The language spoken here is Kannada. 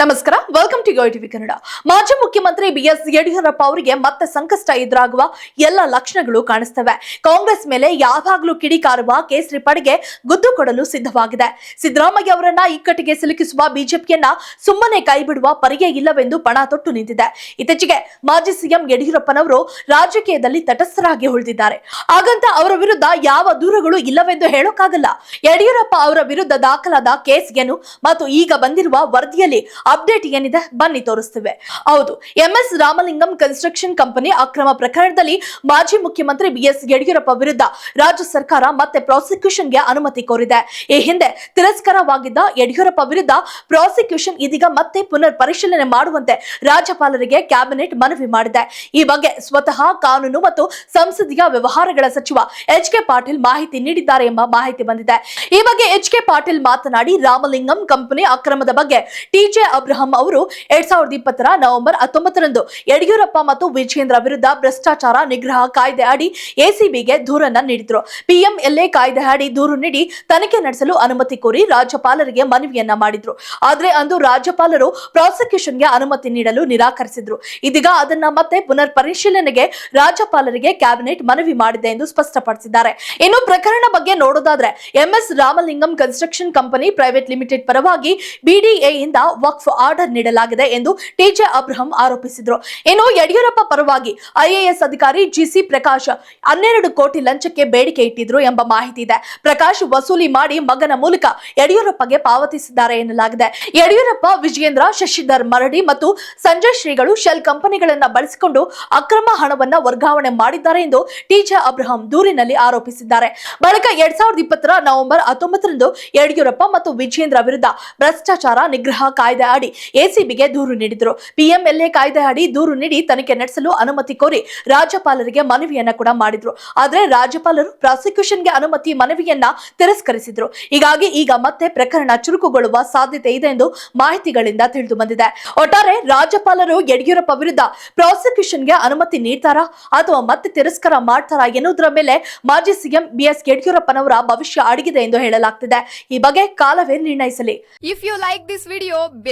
ನಮಸ್ಕಾರ. ವೆಲ್ಕಮ್ ಟು ಟಿವಿ ಕನ್ನಡ ಮಾಜಿ ಮುಖ್ಯಮಂತ್ರಿ ಬಿಎಸ್ ಯಡಿಯೂರಪ್ಪ ಅವರಿಗೆ ಮತ್ತೆ ಸಂಕಷ್ಟ ಎದುರಾಗುವ ಎಲ್ಲ ಲಕ್ಷಣಗಳು ಕಾಣಿಸ್ತವೆ. ಕಾಂಗ್ರೆಸ್ ಮೇಲೆ ಯಾವಾಗಲೂ ಕಿಡಿಕಾರುವ ಕೇಸರಿ ಪಡೆಗೆ ಗುದ್ದು ಕೊಡಲು ಸಿದ್ಧವಾಗಿದೆ. ಸಿದ್ದರಾಮಯ್ಯ ಅವರನ್ನ ಇಕ್ಕಟ್ಟಿಗೆ ಸಿಲುಕಿಸುವ ಬಿಜೆಪಿಯನ್ನ ಸುಮ್ಮನೆ ಕೈಬಿಡುವ ಪರಿಯೇ ಇಲ್ಲವೆಂದು ಪಣ ತೊಟ್ಟು ನಿಂತಿದೆ. ಇತ್ತೀಚೆಗೆ ಮಾಜಿ ಸಿಎಂ ಯಡಿಯೂರಪ್ಪನವರು ರಾಜಕೀಯದಲ್ಲಿ ತಟಸ್ಥರಾಗಿ ಉಳಿದಿದ್ದಾರೆ. ಹಾಗಂತ ಅವರ ವಿರುದ್ಧ ಯಾವ ದೂರುಗಳು ಇಲ್ಲವೆಂದು ಹೇಳೋಕ್ಕಾಗಲ್ಲ. ಯಡಿಯೂರಪ್ಪ ಅವರ ವಿರುದ್ಧ ದಾಖಲಾದ ಕೇಸ್ ಏನು ಮತ್ತು ಈಗ ಬಂದಿರುವ ವರದಿಯಲ್ಲಿ ಅಪ್ಡೇಟ್ ಏನಿದೆ ಬನ್ನಿ ತೋರಿಸ್ತೇವೆ. ಹೌದು ಎಂಎಸ್ ರಾಮಲಿಂಗಂ ಕನ್ಸ್ಟ್ರಕ್ಷನ್ ಕಂಪನಿ ಅಕ್ರಮ ಪ್ರಕರಣದಲ್ಲಿ ಮಾಜಿ ಮುಖ್ಯಮಂತ್ರಿ ಬಿಎಸ್ ಯಡಿಯೂರಪ್ಪ ವಿರುದ್ಧ ರಾಜ್ಯ ಸರ್ಕಾರ ಮತ್ತೆ ಪ್ರಾಸಿಕ್ಯೂಷನ್ಗೆ ಅನುಮತಿ ಕೋರಿದೆ. ಈ ಹಿಂದೆ ತಿರಸ್ಕಾರವಾಗಿದ್ದ ಯಡಿಯೂರಪ್ಪ ವಿರುದ್ಧ ಪ್ರಾಸಿಕ್ಯೂಷನ್ ಇದೀಗ ಮತ್ತೆ ಪುನರ್ ಪರಿಶೀಲನೆ ಮಾಡುವಂತೆ ರಾಜ್ಯಪಾಲರಿಗೆ ಕ್ಯಾಬಿನೆಟ್ ಮನವಿ ಮಾಡಿದೆ. ಈ ಬಗ್ಗೆ ಸ್ವತಃ ಕಾನೂನು ಮತ್ತು ಸಂಸದೀಯ ವ್ಯವಹಾರಗಳ ಸಚಿವ ಎಚ್ ಕೆ ಪಾಟೀಲ್ ಮಾಹಿತಿ ನೀಡಿದ್ದಾರೆ ಎಂಬ ಮಾಹಿತಿ ಬಂದಿದೆ. ಈ ಬಗ್ಗೆ ಎಚ್ ಕೆ ಪಾಟೀಲ್ ಮಾತನಾಡಿ, ರಾಮಲಿಂಗಂ ಕಂಪನಿ ಅಕ್ರಮದ ಬಗ್ಗೆ ಟಿಜೆ ಅಬ್ರಹಂ ಅವರು ಎರಡ್ ಸಾವಿರದ ಇಪ್ಪತ್ತರ ನವೆಂಬರ್ ಹತ್ತೊಂಬತ್ತರಂದು ಯಡಿಯೂರಪ್ಪ ಮತ್ತು ವಿಜೇಂದ್ರ ವಿರುದ್ಧ ಭ್ರಷ್ಟಾಚಾರ ನಿಗ್ರಹ ಕಾಯ್ದೆ ಅಡಿ ಎಸಿಬಿಗೆ ದೂರನ್ನ ನೀಡಿದ್ರು. ಪಿಎಂಎಲ್ಎ ಕಾಯ್ದೆ ಅಡಿ ದೂರು ನೀಡಿ ತನಿಖೆ ನಡೆಸಲು ಅನುಮತಿ ಕೋರಿ ರಾಜ್ಯಪಾಲರಿಗೆ ಮನವಿಯನ್ನ ಮಾಡಿದ್ರು. ಆದ್ರೆ ಅಂದು ರಾಜ್ಯಪಾಲರು ಪ್ರಾಸಿಕ್ಯೂಷನ್ಗೆ ಅನುಮತಿ ನೀಡಲು ನಿರಾಕರಿಸಿದ್ರು. ಇದೀಗ ಅದನ್ನ ಮತ್ತೆ ಪುನರ್ ಪರಿಶೀಲನೆಗೆ ರಾಜ್ಯಪಾಲರಿಗೆ ಕ್ಯಾಬಿನೆಟ್ ಮನವಿ ಮಾಡಿದೆ ಎಂದು ಸ್ಪಷ್ಟಪಡಿಸಿದ್ದಾರೆ. ಇನ್ನು ಪ್ರಕರಣ ಬಗ್ಗೆ ನೋಡೋದಾದ್ರೆ MS Ramalingam construction company private limited ಪರವಾಗಿ ಬಿಡಿಎ ಇಂದ ವಕ್ಫ್ ಆರ್ಡರ್ ನೀಡಲಾಗಿದೆ ಎಂದು ಟಿಜೆ ಅಬ್ರಹಂ ಆರೋಪಿಸಿದ್ರು. ಇನ್ನು ಯಡಿಯೂರಪ್ಪ ಪರವಾಗಿ ಐಎಎಸ್ ಅಧಿಕಾರಿ ಜಿಸಿ ಪ್ರಕಾಶ್ ಹನ್ನೆರಡು ಕೋಟಿ ಲಂಚಕ್ಕೆ ಬೇಡಿಕೆ ಇಟ್ಟಿದ್ರು ಎಂಬ ಮಾಹಿತಿ ಇದೆ. ಪ್ರಕಾಶ್ ವಸೂಲಿ ಮಾಡಿ ಮಗನ ಮೂಲಕ ಯಡಿಯೂರಪ್ಪಗೆ ಪಾವತಿಸಿದ್ದಾರೆ ಎನ್ನಲಾಗಿದೆ. ಯಡಿಯೂರಪ್ಪ, ವಿಜಯೇಂದ್ರ, ಶಶಿಧರ್ ಮರಡಿ ಮತ್ತು ಸಂಜಯ್ ಶ್ರೀಗಳು ಶೆಲ್ ಕಂಪನಿಗಳನ್ನ ಬಳಸಿಕೊಂಡು ಅಕ್ರಮ ಹಣವನ್ನ ವರ್ಗಾವಣೆ ಮಾಡಿದ್ದಾರೆ ಎಂದು ಟಿಜೆ ಅಬ್ರಹಂ ದೂರಿನಲ್ಲಿ ಆರೋಪಿಸಿದ್ದಾರೆ. ಬಳಿಕ ಎರಡ್ ಸಾವಿರದ ಇಪ್ಪತ್ತರ ನವೆಂಬರ್ ಹತ್ತೊಂಬತ್ತರಂದು ಯಡಿಯೂರಪ್ಪ ಮತ್ತು ವಿಜಯೇಂದ್ರ ವಿರುದ್ಧ ಭ್ರಷ್ಟಾಚಾರ ನಿಗ್ರಹ ಕಾಯ್ದೆ ಅಡಿ ಎಸಿಬಿಗೆ ದೂರು ನೀಡಿದ್ರು. ಪಿಎಂಎಲ್ಎ ಕಾಯ್ದೆ ಅಡಿ ದೂರು ನೀಡಿ ತನಿಖೆ ನಡೆಸಲು ಅನುಮತಿ ಕೋರಿ ರಾಜ್ಯಪಾಲರಿಗೆ ಮನವಿಯನ್ನ ಕೂಡ ಮಾಡಿದ್ರು. ಆದ್ರೆ ರಾಜ್ಯಪಾಲರು ಪ್ರಾಸಿಕ್ಯೂಷನ್ಗೆ ಅನುಮತಿ, ಮನವಿಯನ್ನ ತಿರಸ್ಕರಿಸಿದ್ರು. ಹೀಗಾಗಿ ಈಗ ಮತ್ತೆ ಪ್ರಕರಣ ಚುರುಕುಗೊಳ್ಳುವ ಸಾಧ್ಯತೆ ಇದೆ ಎಂದು ಮಾಹಿತಿಗಳಿಂದ ತಿಳಿದು ಬಂದಿದೆ. ಒಟ್ಟಾರೆ ರಾಜ್ಯಪಾಲರು ಯಡಿಯೂರಪ್ಪ ವಿರುದ್ಧ ಪ್ರಾಸಿಕ್ಯೂಷನ್ಗೆ ಅನುಮತಿ ನೀಡ್ತಾರಾ? ಅಥವಾ ಮತ್ತೆ ತಿರಸ್ಕಾರ ಮಾಡ್ತಾರಾ ಎನ್ನುವುದರ ಮೇಲೆ ಮಾಜಿ ಸಿಎಂ ಬಿಎಸ್ ಯಡಿಯೂರಪ್ಪನವರ ಭವಿಷ್ಯ ಅಡಗಿದೆ ಎಂದು ಹೇಳಲಾಗ್ತಿದೆ. ಈ ಬಗ್ಗೆ ಕಾಲವೇ ನಿರ್ಣಯಿಸಲಿ. If you like this video